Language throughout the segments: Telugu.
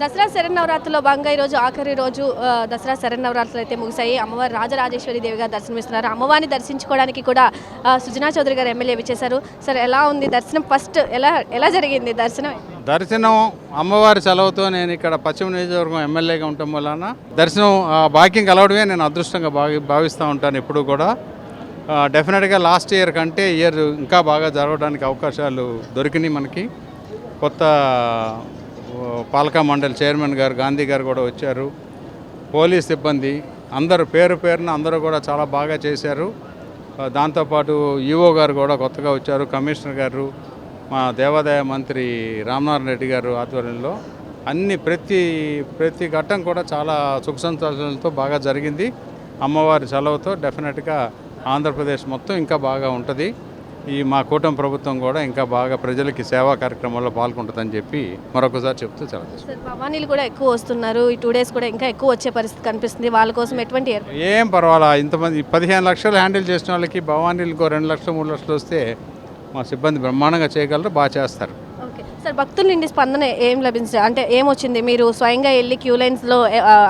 దసరా శరన్నవరాత్రిలో భాగంగా ఈరోజు ఆఖరి రోజు దసరా శరన్నవరాత్రులు అయితే ముగిశాయి. అమ్మవారు రాజరాజేశ్వరి దేవిగా దర్శనమిస్తున్నారు. అమ్మవారిని దర్శించుకోవడానికి కూడా సుజనా చౌదరి గారు ఎమ్మెల్యే విచ్చేశారు. సార్ ఎలా ఉంది దర్శనం? ఫస్ట్ ఎలా ఎలా జరిగింది దర్శనం? దర్శనం అమ్మవారి సెలవుతో నేను ఇక్కడ పశ్చిమ నియోజకవర్గం ఎమ్మెల్యేగా ఉండటం వలన దర్శనం భాగ్యం కలవడమే నేను అదృష్టంగా భావి భావిస్తూ ఉంటాను ఎప్పుడు కూడా. డెఫినెట్గా లాస్ట్ ఇయర్ కంటే ఇయర్ ఇంకా బాగా జరగడానికి అవకాశాలు దొరికినాయి మనకి. కొత్త పాలకా మండలి చైర్మన్ గారు గాంధీ గారు కూడా వచ్చారు. పోలీస్ సిబ్బంది అందరూ పేరు పేరున అందరూ కూడా చాలా బాగా చేశారు. దాంతోపాటు ఈఓ గారు కూడా కొత్తగా వచ్చారు కమిషనర్ గారు మా దేవాదాయ మంత్రి రామనారాయణ రెడ్డి గారు ఆధ్వర్యంలో. అన్ని ప్రతి ప్రతి ఘట్టం కూడా చాలా సుఖ సంతోషాలతో బాగా జరిగింది. అమ్మవారి సెలవుతో డెఫినెట్గా ఆంధ్రప్రదేశ్ మొత్తం ఇంకా బాగా ఉంటుంది. ఈ మా కూటమి ప్రభుత్వం కూడా ఇంకా బాగా ప్రజలకి సేవా కార్యక్రమాల్లో పాల్గొంటుందని చెప్పి మరొకసారి చెప్తూ సార్ భవానీలు కూడా ఎక్కువ వస్తున్నారు. ఈ టూ డేస్ కూడా ఇంకా ఎక్కువ వచ్చే పరిస్థితి కనిపిస్తుంది. వాళ్ళ కోసం ఎటువంటి ఏం పర్వాలా ఇంతమంది పదిహేను లక్షలు హ్యాండిల్ చేసిన వాళ్ళకి భవానీలకు రెండు లక్షలు మూడు లక్షలు వస్తే మా సిబ్బంది బ్రహ్మాండంగా చేయగలరు బాగా చేస్తారు. ఓకే. సార్ భక్తుల నుండి స్పందన ఏం లభించింది అంటే ఏమొచ్చింది మీరు స్వయంగా వెళ్ళి క్యూ లైన్స్లో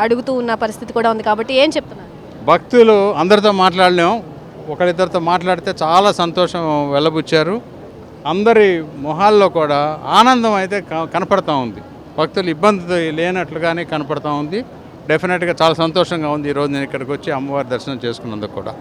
అడుగుతూ ఉన్న పరిస్థితి కూడా ఉంది కాబట్టి ఏం చెప్తున్నారు? భక్తులు అందరితో మాట్లాడలేం. ఒకరిద్దరితో మాట్లాడితే చాలా సంతోషం వెళ్ళబుచ్చారు. అందరి మొహాల్లో కూడా ఆనందం అయితే కనపడతా ఉంది. భక్తులు ఇబ్బంది లేనట్లుగానే కనపడతా ఉంది. డెఫినెట్గా చాలా సంతోషంగా ఉంది. ఈరోజు నేను ఇక్కడికి వచ్చి అమ్మవారి దర్శనం చేసుకున్నందుకు కూడా.